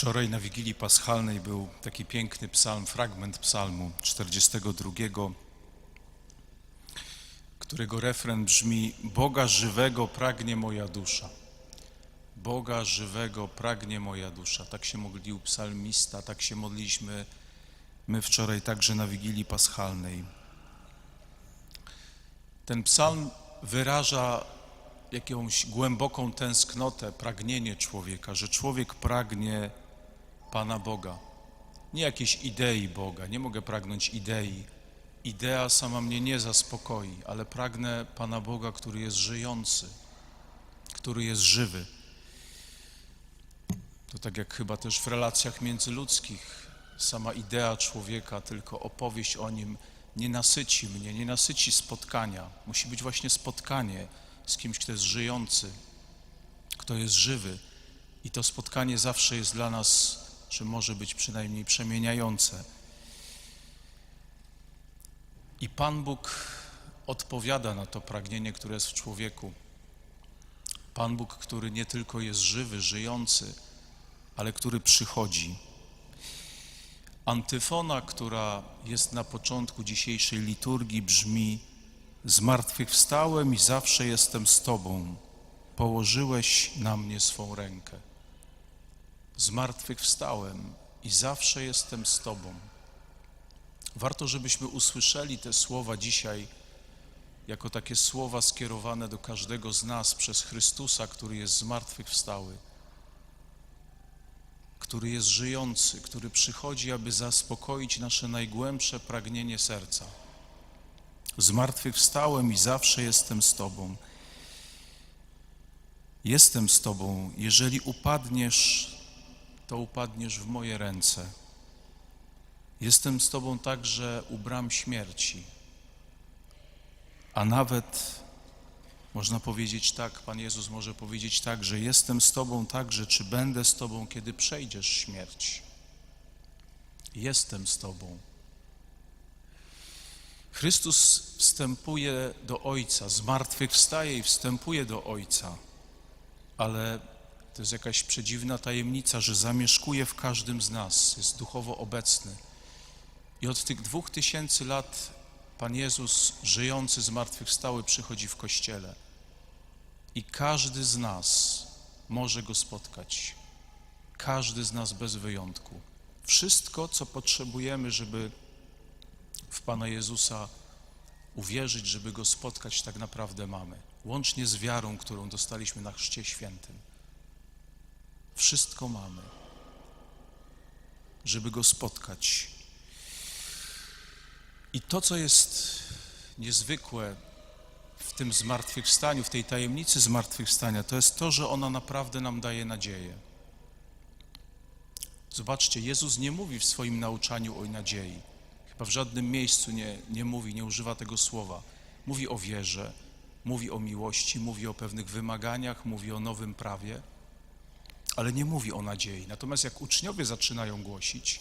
Wczoraj na Wigilii Paschalnej był taki piękny psalm, fragment psalmu 42, którego refren brzmi Boga żywego pragnie moja dusza. Boga żywego pragnie moja dusza. Tak się modlił psalmista, tak się modliliśmy my wczoraj także na Wigilii Paschalnej. Ten psalm wyraża jakąś głęboką tęsknotę, pragnienie człowieka, że człowiek pragnie Pana Boga. Nie jakiejś idei Boga, nie mogę pragnąć idei. Idea sama mnie nie zaspokoi, ale pragnę Pana Boga, który jest żyjący, który jest żywy. To tak jak chyba też w relacjach międzyludzkich, sama idea człowieka, tylko opowieść o nim nie nasyci mnie, nie nasyci spotkania. Musi być właśnie spotkanie z kimś, kto jest żyjący, kto jest żywy. I to spotkanie zawsze jest dla nas, czy może być przynajmniej przemieniające. I Pan Bóg odpowiada na to pragnienie, które jest w człowieku. Pan Bóg, który nie tylko jest żywy, żyjący, ale który przychodzi. Antyfona, która jest na początku dzisiejszej liturgii, brzmi: Zmartwychwstałem i zawsze jestem z Tobą. Położyłeś na mnie swą rękę. Zmartwychwstałem i zawsze jestem z Tobą. Warto, żebyśmy usłyszeli te słowa dzisiaj jako takie słowa skierowane do każdego z nas przez Chrystusa, który jest zmartwychwstały, który jest żyjący, który przychodzi, aby zaspokoić nasze najgłębsze pragnienie serca. Zmartwychwstałem i zawsze jestem z Tobą. Jestem z Tobą. Jeżeli upadniesz, to upadniesz w moje ręce. Jestem z Tobą także u bram śmierci. A nawet można powiedzieć tak, Pan Jezus może powiedzieć tak, że jestem z Tobą także, czy będę z Tobą, kiedy przejdziesz śmierć. Jestem z Tobą. Chrystus wstępuje do Ojca, zmartwychwstaje i wstępuje do Ojca, ale to jest jakaś przedziwna tajemnica, że zamieszkuje w każdym z nas, jest duchowo obecny. I od tych dwóch tysięcy lat Pan Jezus, żyjący, zmartwychwstały, przychodzi w Kościele. I każdy z nas może Go spotkać. Każdy z nas bez wyjątku. Wszystko, co potrzebujemy, żeby w Pana Jezusa uwierzyć, żeby Go spotkać, tak naprawdę mamy. Łącznie z wiarą, którą dostaliśmy na Chrzcie Świętym. Wszystko mamy, żeby Go spotkać. I to, co jest niezwykłe w tym zmartwychwstaniu, w tej tajemnicy zmartwychwstania, to jest to, że ona naprawdę nam daje nadzieję. Zobaczcie, Jezus nie mówi w swoim nauczaniu o nadziei. Chyba w żadnym miejscu nie, nie mówi, nie używa tego słowa. Mówi o wierze, mówi o miłości, mówi o pewnych wymaganiach, mówi o nowym prawie, ale nie mówi o nadziei. Natomiast jak uczniowie zaczynają głosić,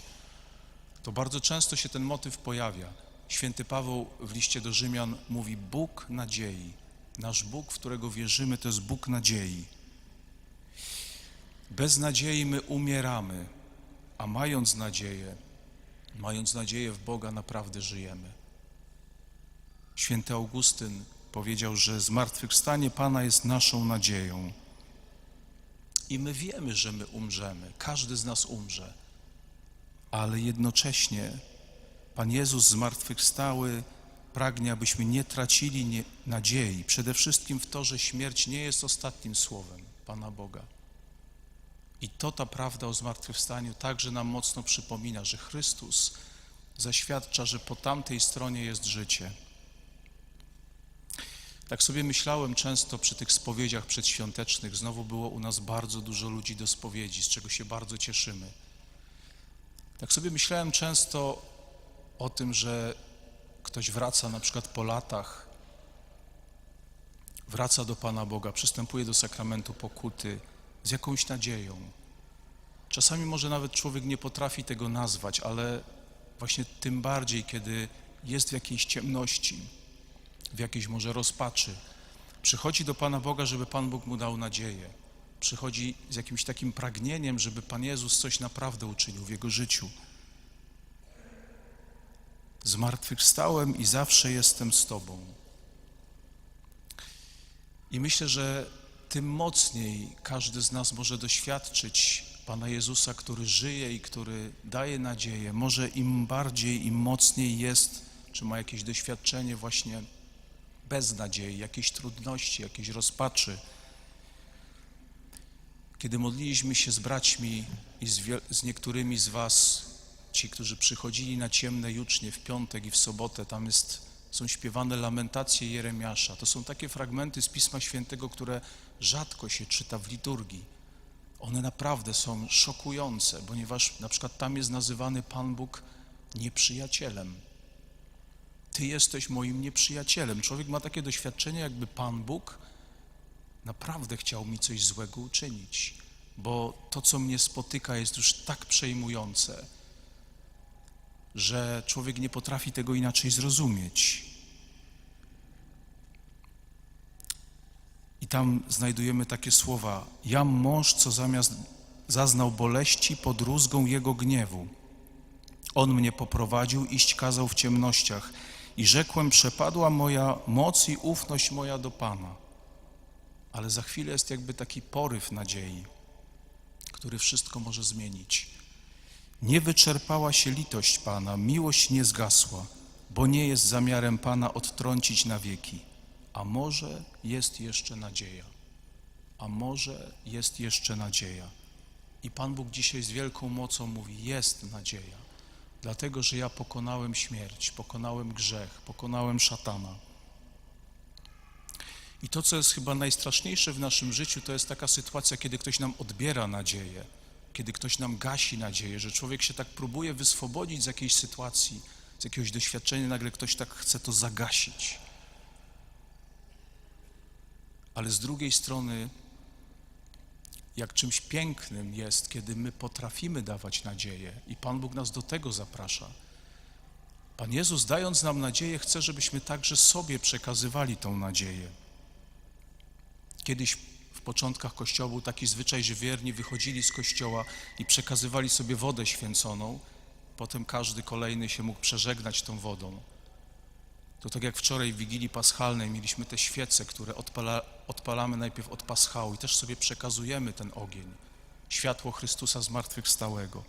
to bardzo często się ten motyw pojawia. Święty Paweł w liście do Rzymian mówi Bóg nadziei. Nasz Bóg, w którego wierzymy, to jest Bóg nadziei. Bez nadziei my umieramy, a mając nadzieję, mając nadzieję w Boga, naprawdę żyjemy. Święty Augustyn powiedział, że zmartwychwstanie Pana jest naszą nadzieją. I my wiemy, że my umrzemy, każdy z nas umrze, ale jednocześnie Pan Jezus zmartwychwstały pragnie, abyśmy nie tracili nie, nadziei, przede wszystkim w to, że śmierć nie jest ostatnim słowem Pana Boga. I to ta prawda o zmartwychwstaniu także nam mocno przypomina, że Chrystus zaświadcza, że po tamtej stronie jest życie. Tak sobie myślałem często przy tych spowiedziach przedświątecznych. Znowu było u nas bardzo dużo ludzi do spowiedzi, z czego się bardzo cieszymy. Tak sobie myślałem często o tym, że ktoś wraca na przykład po latach, wraca do Pana Boga, przystępuje do sakramentu pokuty z jakąś nadzieją. Czasami może nawet człowiek nie potrafi tego nazwać, ale właśnie tym bardziej, kiedy jest w jakiejś ciemności, w jakiejś może rozpaczy, przychodzi do Pana Boga, żeby Pan Bóg mu dał nadzieję. przychodzi z jakimś takim pragnieniem, żeby Pan Jezus coś naprawdę uczynił w jego życiu. Zmartwychwstałem i zawsze jestem z Tobą. I myślę, że tym mocniej każdy z nas może doświadczyć Pana Jezusa, który żyje i który daje nadzieję. Może im bardziej, im mocniej jest, czy ma jakieś doświadczenie właśnie bez nadziei, jakieś trudności, jakieś rozpaczy. Kiedy modliliśmy się z braćmi i z, z niektórymi z Was, ci, którzy przychodzili na ciemne jucznie w piątek i w sobotę, tam jest, są śpiewane lamentacje Jeremiasza. To są takie fragmenty z Pisma Świętego, które rzadko się czyta w liturgii. One naprawdę są szokujące, ponieważ na przykład tam jest nazywany Pan Bóg nieprzyjacielem. Ty jesteś moim nieprzyjacielem. Człowiek ma takie doświadczenie, jakby Pan Bóg naprawdę chciał mi coś złego uczynić, bo to, co mnie spotyka, jest już tak przejmujące, że człowiek nie potrafi tego inaczej zrozumieć. I tam znajdujemy takie słowa: Jam mąż, co zamiast zaznał boleści pod rózgą jego gniewu. On mnie poprowadził, iść kazał w ciemnościach i rzekłem, przepadła moja moc i ufność moja do Pana. Ale za chwilę jest jakby taki poryw nadziei, który wszystko może zmienić. Nie wyczerpała się litość Pana, miłość nie zgasła, bo nie jest zamiarem Pana odtrącić na wieki. A może jest jeszcze nadzieja. A może jest jeszcze nadzieja. I Pan Bóg dzisiaj z wielką mocą mówi: Jest nadzieja, dlatego że ja pokonałem śmierć, pokonałem grzech, pokonałem szatana. I to, co jest chyba najstraszniejsze w naszym życiu, to jest taka sytuacja, kiedy ktoś nam odbiera nadzieję, kiedy ktoś nam gasi nadzieję, że człowiek się tak próbuje wyswobodzić z jakiejś sytuacji, z jakiegoś doświadczenia, nagle ktoś tak chce to zagasić. Ale z drugiej strony, jak czymś pięknym jest, kiedy my potrafimy dawać nadzieję i Pan Bóg nas do tego zaprasza. Pan Jezus, dając nam nadzieję, chce, żebyśmy także sobie przekazywali tą nadzieję. Kiedyś w początkach Kościoła był taki zwyczaj, że wierni wychodzili z Kościoła i przekazywali sobie wodę święconą, potem każdy kolejny się mógł przeżegnać tą wodą. To tak jak wczoraj w Wigilii Paschalnej mieliśmy te świece, które odpala, odpalamy najpierw od paschału i też sobie przekazujemy ten ogień, światło Chrystusa zmartwychwstałego.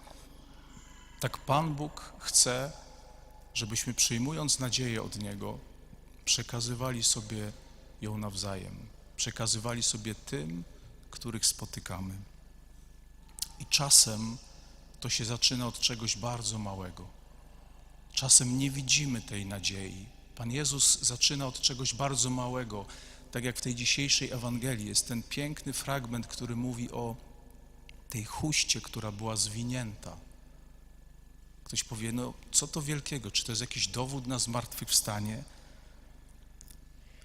Tak Pan Bóg chce, żebyśmy przyjmując nadzieję od Niego, przekazywali sobie ją nawzajem, przekazywali sobie tym, których spotykamy. I czasem to się zaczyna od czegoś bardzo małego. Czasem nie widzimy tej nadziei. Pan Jezus zaczyna od czegoś bardzo małego, tak jak w tej dzisiejszej Ewangelii jest ten piękny fragment, który mówi o tej chuście, która była zwinięta. Ktoś powie, no co to wielkiego? Czy to jest jakiś dowód na zmartwychwstanie?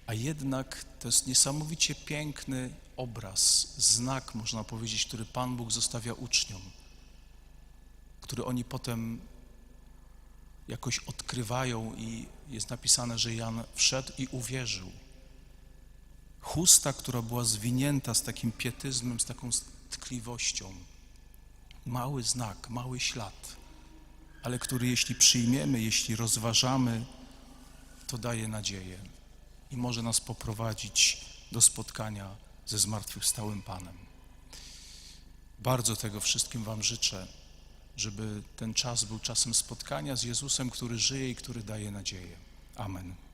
A jednak to jest niesamowicie piękny obraz, znak, można powiedzieć, który Pan Bóg zostawia uczniom, który oni potem jakoś odkrywają i jest napisane, że Jan wszedł i uwierzył. Chusta, która była zwinięta z takim pietyzmem, z taką tkliwością. Mały znak, mały ślad, ale który jeśli przyjmiemy, jeśli rozważamy, to daje nadzieję i może nas poprowadzić do spotkania ze zmartwychwstałym Panem. Bardzo tego wszystkim Wam życzę, żeby ten czas był czasem spotkania z Jezusem, który żyje i który daje nadzieję. Amen.